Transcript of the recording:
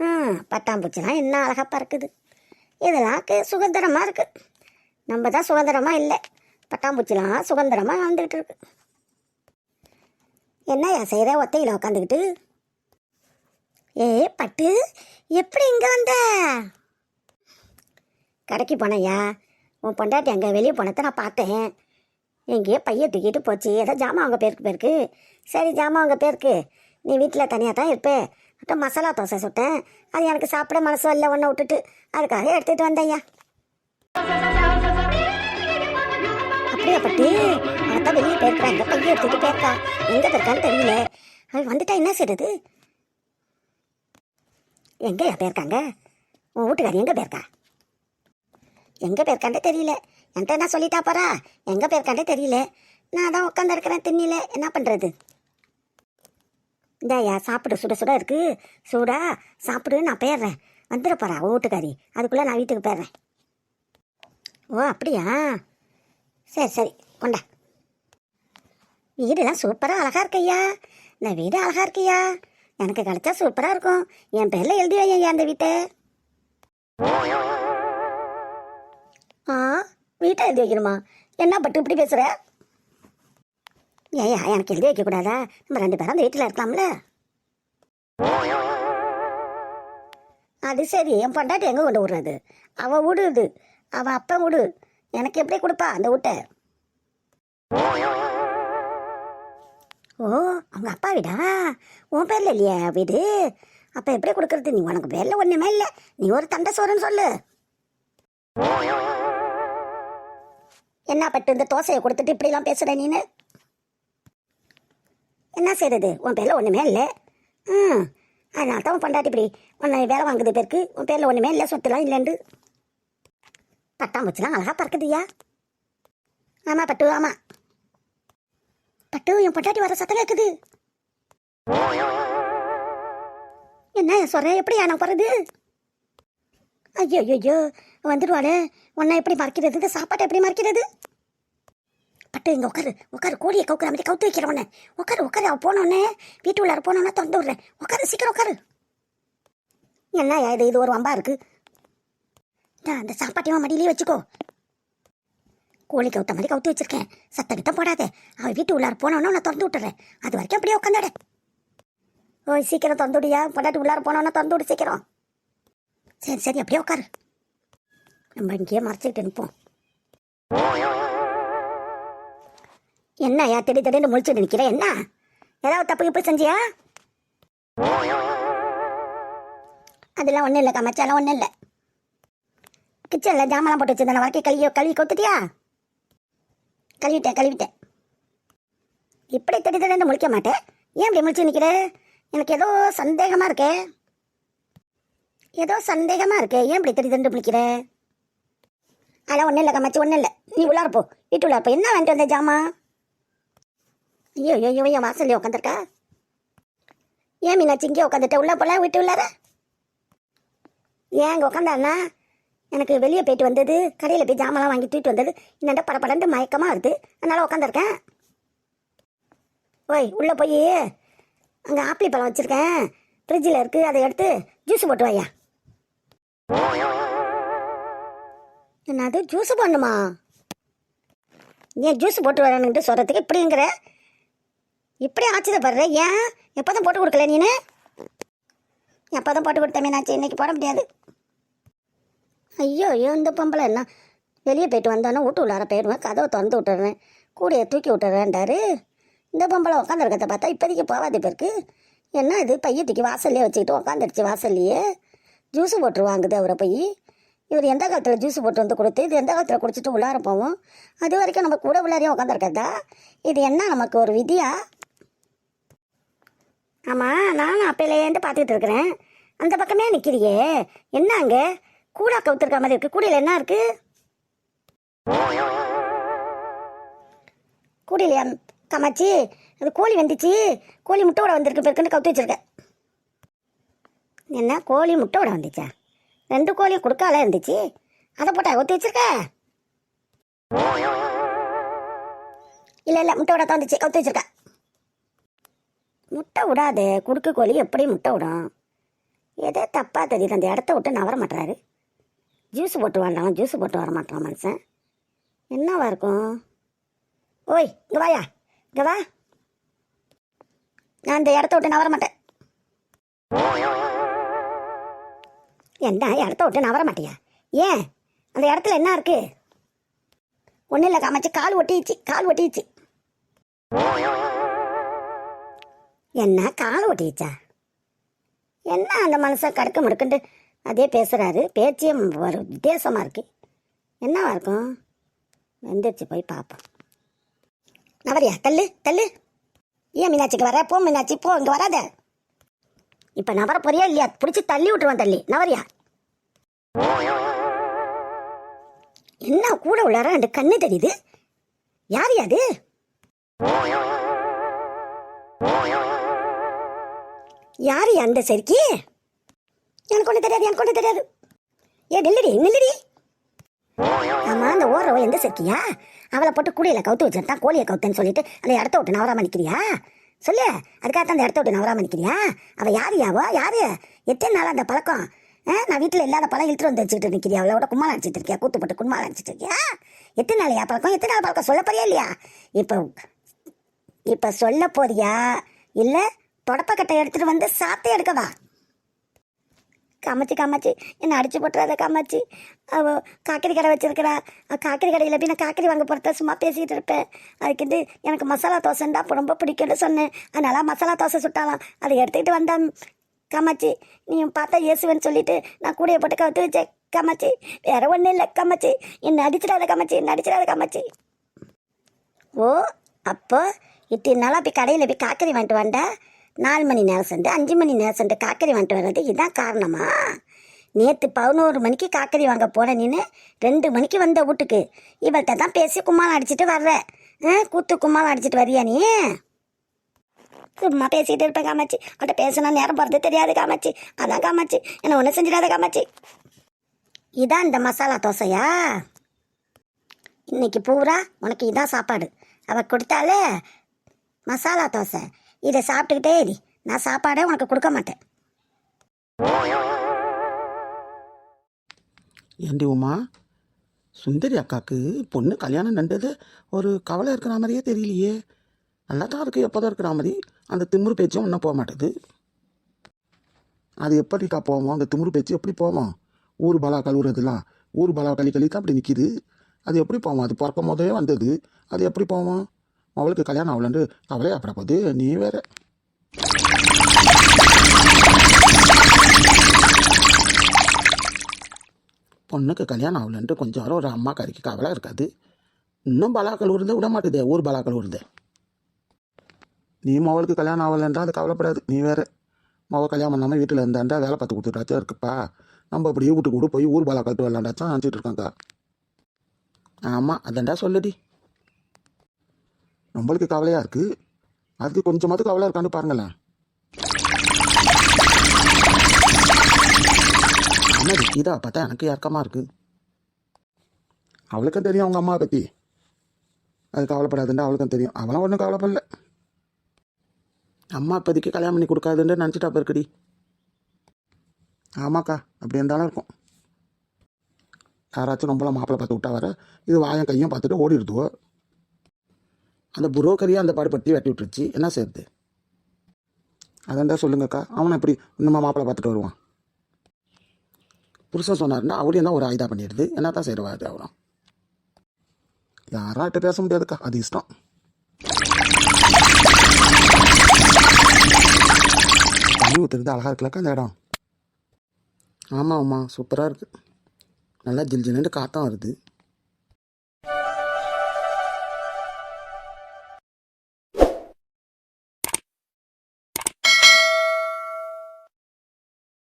ம் பட்டாம்பூச்சிலாம் என்ன அழகாக பறக்குது. இதெல்லாம் சுதந்திரமாக இருக்குது நம்ம தான் சுதந்திரமாக இல்லை. பட்டாம்பூச்சிலாம் சுதந்திரமாக வந்துக்கிட்டு இருக்கு. என்னய்யா செய்கிற ஒத்தையில் உக்காந்துக்கிட்டு ஏ பட்டு எப்படி இங்கே வந்த? கடைக்கு போனையா உன் பொண்டாட்டி அங்கே வெளியே போனதை நான் பார்த்தேன். எங்கேயோ பைய தூக்கிட்டு போச்சு. ஏதோ ஜாமான் அவங்க பேருக்கு பேருக்கு சரி ஜாமான் அவங்க பேருக்கு நீ வீட்டில் தனியாக தான் இருப்பே. அப்புறம் மசாலா தோசை சுட்டேன். அது எனக்கு சாப்பிட மனசு இல்லை ஒன்றை விட்டுட்டு. அதுக்காக எடுத்துகிட்டு வந்தேன்யா அப்படியா பட்டி? அவத்தான் வெளியே போயிருக்கிறான் எங்கள் பையன் எடுத்துட்டு போயிருக்கா. எங்கே போயிருக்கான்னு தெரியல. அவள் வந்துட்டா என்ன செய்யுது எங்கேயா போயிருக்காங்க? உன் வீட்டுக்காரி எங்கே போயிருக்கா? எங்கே போயிருக்காண்டே தெரியல. என்கிட்ட என்ன சொல்லிட்டா போறா? எங்கே போயிருக்காண்டே தெரியல. நான் தான் உட்காந்துருக்கிறேன் திண்ணில. என்ன பண்ணுறது இந்தாயா சாப்பிடு. சுட சுட இருக்கு. சூடா சாப்பிடு நான் போயிடுறேன். வந்துட போறா அதுக்குள்ளே நான் வீட்டுக்கு போயிடுறேன். ஓ அப்படியா? சரி சரி கொண்டா. வீடுலாம் சூப்பராக அழகாக இருக்கையா இந்த வீடு அழகாக இருக்கையா எனக்கு கிடைச்சா சூப்பராக இருக்கும். என் பேரில் எழுதி வையா அந்த வீட்டை. ஆ வீட்டை எழுதி வைக்கணுமா? என்ன பட்டு இப்படி பேசுகிற ஏயா எனக்கு எழுதி வைக்கக்கூடாதா? நம்ம ரெண்டு பேரும் அந்த வீட்டில் இருக்கலாம்ல. அது சரி என் பொண்டாட்டி எங்கே கொண்டு விடுறது? அவள் விடு இது அவள் அப்பன் விடு. எனக்கு எப்படி கொடுப்பா அந்த வீட்டை? ஓ அவங்க அப்பா வீடா? உன் பேரில் இல்லையா வீடு? அப்போ எப்படி கொடுக்கறது? நீ உனக்கு பேரில் ஒன்றுமே இல்லை. நீ ஒரு தண்டை சோறுன்னு சொல்லு. என்ன பட்டு இந்த தோசையை கொடுத்துட்டு இப்படிலாம் பேசுகிற நீனு? என்ன செய்யறது உன் பேரில் ஒன்றுமே இல்லை. ம் அதனால தான் உன் பொண்டாட்டி இப்படி உன்னை வேலை வாங்குது பேருக்கு. உன் பேரில் ஒன்றுமே இல்லை சொத்துலாம் இல்லைண்டு பட்டாம்பூச்சிலாம் அழகாக பறக்குதுயா ஆமா பட்டு ஆமா. பட்டு என் பொண்டாட்டி வர சத்தம் கேட்குது என்ன சொல்கிறேன் எப்படி நான் போகிறது ஐயோ ஐயோ வந்துடுவாளே. உன்னை எப்படி மறைக்கிறது? இந்த சாப்பாட்டை எப்படி மறைக்கிறது? பட்டு இங்கே உட்காரு உட்காரு கோழியை கவுக்குற மாதிரி கவுத்து வைக்கிற உட்காரு உட்காரு அவள் போனோடனே வீட்டு உள்ளார போனோன்னே திறந்து விட்றேன் உட்காரு சீக்கிரம் உட்காரு என்ன இது? இது ஒரு வம்பா இருக்கு. நான் அந்த சாப்பாட்டையும் மடியிலேயே வச்சுக்கோ. கோழி கவுத்த மாதிரி கவுத்து வச்சிருக்கேன். சத்தம் கிட்ட போடாத. அவள் வீட்டு உள்ளார போனோன்னே நான் திறந்து விட்டுறேன். அது வரைக்கும் அப்படியே உட்காந்துட ஓய் சீக்கிரம் திறந்து விடியா பொண்டாட்டி உள்ளார போனோன்னா திறந்து விடு சீக்கிரம். சரி சரி அப்படியே உட்காரு நம்ம இங்கேயே மறைச்சிக்கிட்டு நிற்போம். என்ன ஏன் திடீர் திடீர்னு முழிச்சுட்டு நிற்கிற என்ன? ஏதாவது தப்பு இப்போ செஞ்சியா? அதெல்லாம் ஒன்றும் இல்லை மச்சாலாம் ஒன்றும் இல்லை. கிச்சனில் ஜாமெல்லாம் போட்டு வச்சிருந்தேன் வரைக்கும் கழுவி கழுவி கொத்துட்டியா கழுவிட்டேன் கழுவிட்டேன். இப்படி திடீர் திடீர்னு முழிக்க மாட்டேன். ஏன் இப்படி முழிச்சு நிற்கிற எனக்கு ஏதோ சந்தேகமாக இருக்கே. ஏதோ சந்தேகமாக இருக்கே. ஏன் இப்படி திடீர் திடீர்னு முழிக்கிற? அதெல்லாம் ஒன்றும் இல்லை கம்மாச்சி ஒன்றும் இல்லை. நீ உள்ளார போ வீட்டு உள்ளார போ. என்ன வாங்கிட்டு வந்த ஜாமான்? ஐயோ ஐயோ ஐயோ என் வாசல்லே உட்காந்துருக்கா ஏன் மீனாச்சு இங்கே உட்காந்துட்ட உள்ள போல வீட்டு உள்ளார? ஏன் இங்கே உட்காந்தாண்ணா எனக்கு வெளியே போயிட்டு வந்தது கடையில் போய் ஜாமெல்லாம் வாங்கி தூக்கிட்டு வந்தது என்னண்ட படப்படண்டு மயக்கமாக வருது. அதனால் உட்காந்துருக்கேன் ஓய் உள்ளே போய். அங்கே ஆப்பிள் பழம் வச்சுருக்கேன். ஃப்ரிட்ஜில் இருக்குது அதை எடுத்து ஜூஸ் போட்டு வாயா. என்னது ஜூஸ் பண்ணுமா ஏன் ஜூஸ் போட்டு வரணுன்ட்டு சொல்கிறதுக்கு இப்படிங்கிற? இப்படி ஆச்சரியப்படுற ஏன்? எப்போ தான் போட்டு கொடுக்கல நீனு? எப்போ தான் போட்டு கொடுத்த மீனாச்சு இன்னைக்கு போட முடியாது. ஐயோ ஐயோ இந்த பொம்பளை என்ன? வெளியே போயிட்டு வந்தோன்னே வீட்டு உள்ளார போயிடுவேன். கதவை திறந்து விட்டுறேன் கூடையை தூக்கி விட்டுறேன்டாரு இந்த பொம்பளை உட்காந்துருக்கத பார்த்தா இப்போதைக்கு போகாது பேருக்கு என்ன இது? பைய தூக்கி வாசல்லையே வச்சுக்கிட்டு உட்காந்துருச்சு வாசல்லையே. ஜூஸு போட்டு வாங்குது அவரை போய். இவர் எந்த காலத்தில் ஜூஸ் போட்டு வந்து கொடுத்து இது எந்த காலத்தில் குடிச்சிட்டு உள்ளார போவோம்? அது வரைக்கும் நம்ம கூட உள்ளாரையும் உட்காந்துருக்கதா இது என்ன நமக்கு ஒரு விதியா? ஆமாம் நானும் அப்பையிலேருந்து பார்த்துக்கிட்டு இருக்கிறேன். அந்த பக்கமே நிற்கிறியே என்ன அங்கே? கூடா கவுத்துருக்க மாதிரி இருக்கு. கூடையில் என்ன இருக்கு? கூடையிலையா? கமாச்சி அது கோழி வந்துச்சு. கோழி முட்டை விட வந்திருக்கு. பிறகுன்னு கவுத்து வச்சுருக்கேன். என்ன? கோழி முட்டை விட வந்துச்சா? ரெண்டு கோழி கொடுக்கால இருந்துச்சு. அதை போட்டா ஒத்தி வச்சிருக்க? இல்லை இல்லை முட்டை விட தான் வந்துச்சு கவுத்து வச்சுருக்கேன். முட்டை விடாது குடுக்கு கோழி எப்படி முட்டை விடும்? ஏதோ தப்பாக தெரியுது அந்த இடத்த விட்டு நவர மாட்டுறாரு. ஜூஸ் போட்டு வரலாம் ஜூஸ் போட்டு வர மாட்டான் மனுஷன்? என்னவா இருக்கும்? ஓய் இங்கே வாயா இங்கே வா. நான் இந்த இடத்த விட்டு நவர மாட்டேன். என்ன இடத்த விட்டு நவர மாட்டியா? ஏன்? அந்த இடத்துல என்ன இருக்குது ஒன்றும் இல்லை காமாச்சு கால் ஒட்டிச்சு கால் ஒட்டிச்சு என்ன கால ஓட்டிச்சா என்ன அந்த மனுஷன் கடுக்க முடுக்குண்டு அதே பேசுகிறாரு பேச்சே ஒரு வித்தியாசமாக இருக்கு. என்னவா இருக்கும்? எந்திரிச்சு போய் பார்ப்போம் நவரியா தள்ளு தள்ளு. ஏன் மீனாட்சிக்கு வர? போ மீனாட்சி போ இங்கே வராத. இப்போ நவர போறியா இல்லையா? பிடிச்சி தள்ளி விட்டுருவான் தள்ளி. நவரியா. என்ன கூட உள்ளார ரெண்டு கண்ணு தெரியுது? யார் அது? யாரு அந்த செருக்கி? எனக்கு ஒண்ணு தெரியாது எனக்கு ஒண்ணு தெரியாது. ஏ நில்லடி நில்லடி. ஆமா அந்த ஓரவ எந்த செருக்கியா? அவளை போட்டு குடியில கவுத்து வச்சிருந்தான் கோழியை கவுத்தேன்னு சொல்லிட்டு அந்த இடத்த விட்டு நவராம நிக்கிறியா? சொல்லு அதுக்காக அந்த இடத்த விட்டு நவராம நிக்கிறியா? அவ யார் யாவோ யாரு? எத்தனை நாள் அந்த பழக்கம்? ஆ, நான் வீட்டில் இல்லாத பழம் இழுத்துட்டு வந்து வச்சுக்கிட்டு நிற்கிறியா அவளோட கும்மாளம் அடிச்சிட்டு இருக்கியா? கூத்து போட்டு கும்மாளம் அடிச்சிட்டு இருக்கியா? எத்தனை நாளையா பழக்கம்? எத்தனை நாள் பழக்கம்? சொல்ல போறியா இல்லையா? இப்போ இப்போ சொல்ல போறியா? இல்லை தொடப்பக்கட்டை எடுத்துட்டு வந்து சாத்தே எடுக்கவா காமாச்சி காமாச்சி என்ன அடிச்சு போட்டுறாத காமாச்சி அவள் காக்கரி கடை வச்சிருக்கிறா. அஹ் காக்கரி கடையில் போய் நான் காக்கரி வாங்க போகிறத சும்மா பேசிக்கிட்டு இருப்பேன். அதுக்கு எனக்கு மசாலா தோசைண்டா அப்போ ரொம்ப பிடிக்கும்னு சொன்னேன். அதனால மசாலா தோசை சுட்டாலாம். அதை எடுத்துக்கிட்டு வந்தான். காமாச்சி நீ பார்த்தா இயேசுவேன்னு சொல்லிட்டு நான் கூடையை போட்டு கவுத்து வச்சேன். காமாச்சி வேற ஒன்றும் இல்லை காமாச்சி என்ன அடிச்சிடாத காமாச்சி என்ன அடிச்சிடாத காமாச்சி ஓ அப்போ இத்தனை நாளாக போய் கடையில் போய் காக்கரி வாங்கிட்டு வந்தா? நாலு மணி நேரம் சென்று அஞ்சு மணி நேரம் சென்று காக்கரி வாங்கிட்டு வர்றது இதுதான் காரணமா? நேற்று பதினோரு மணிக்கு காக்கரி வாங்க போன நின்று ரெண்டு மணிக்கு வந்த வீட்டுக்கு. இவள்கிட்ட தான் பேசி கும்மாளம் அடிச்சிட்டு வர்ற. கூத்து கும்மாளம் அடிச்சிட்டு வரியா நீ? சும்மா பேசிக்கிட்டு இருப்பேன் காமாச்சி அவட்ட பேசினா நேரம் போகிறது தெரியாது காமாச்சி அதான் காமாச்சி என்ன ஒன்றும் செஞ்சிடாத காமாச்சி இதான் இந்த மசாலா தோசையா? இன்னைக்கு பூரா உனக்கு இதான் சாப்பாடு. அவ கொடுத்தாலே மசாலா தோசை. இதை சாப்பிட்டுக்கிட்டே இரு. நான் சாப்பாடே உனக்கு கொடுக்க மாட்டேன். ஏண்டி உமா? சுந்தரி அக்காக்கு பொண்ணு கல்யாணம் நண்டது ஒரு கவலை இருக்கிற மாதிரியே தெரியலையே. நல்லா தான் இருக்குது எப்போ தான் இருக்கிற மாதிரி. அந்த திமுரு பேச்சும் ஒன்றும் போக மாட்டேது. அது எப்படிக்கா போவோம்? அந்த திமுரு பேச்சு எப்படி போவோம்? ஊர் பலா கழுவுறதுலாம் ஊர் பலா கழி கழி தான் அப்படி நிற்கிது அது எப்படி போவோம்? அது பிறக்கும் போதே வந்தது. அது எப்படி போவோம்? அவளுக்கு கல்யாணம் ஆகலன்னு கவலையாப்பட போகுது நீ வேற. பொண்ணுக்கு கல்யாணம் ஆகலன்ட்டு கொஞ்சம் நேரம் ஒரு அம்மா கறிக்கு கவலை இருக்காது. இன்னும் பலாக்கள் உருந்த விட மாட்டுதே ஊர் பலாக்கள் உருந்த நீ மவளுக்கு கல்யாணம் ஆகலன்றா அது கவலைப்படாது நீ வேற. மவ கல்யாணம் பண்ணாமல் வீட்டில் இருந்தாண்டா வேலை பார்த்து கொடுத்துட்டாச்சும் இருக்குப்பா. நம்ம அப்படியே வீட்டுக்கு கூட போய் ஊர் பலா கட்டு வரலாண்டாச்சும் நினச்சிட்டு இருக்காங்க ஆமாம் அதான்டா சொல்லுடி. நம்மளுக்கு கவலையாக இருக்குது அதுக்கு கொஞ்சமாவது கவலை இருக்கான்னு பாருங்களேன். ஆமாடி கீதா பார்த்தா எனக்கு இறக்கமாக இருக்கு. அவளுக்கும் தெரியும் அவங்க அம்மாவை பற்றி அது கவலைப்படாதுன்னு அவளுக்கும் தெரியும். அவளும் ஒன்றும் கவலைப்படல. அம்மா இப்போதைக்கு கல்யாணம் பண்ணி கொடுக்காதுன்னு நினச்சிட்டா பெருக்கடி. ஆமாக்கா அப்படி இருந்தாலும் இருக்கும். யாராச்சும் நம்மள மாப்பிள்ளை பார்த்து விட்டா வர இது வாயம் கையும் பார்த்துட்டு ஓடிடுதுவோ. அந்த புரோக்கரியாக அந்த பாடுபடுத்தி வெட்டி விட்டுருச்சு. என்ன செய்யுது அதான்டா சொல்லுங்கக்கா. அவனை எப்படி இன்னுமா மாப்பிள்ளை பார்த்துட்டு வருவான்? புருஷன் சொன்னார்னா அவளையும் தான் ஒரு ஆயுதா பண்ணிடுது. என்ன தான் செய்கிறவா அது அவரும்? யாராட்ட பேச முடியாதுக்கா. அது இஷ்டம். தண்ணி ஊற்றுறது அழகாக இருக்கலக்கா அந்த இடம். ஆமாம் ஆமாம் சூப்பராக இருக்குது நல்லா ஜில் ஜில்லுன்னு காற்றம் வருது.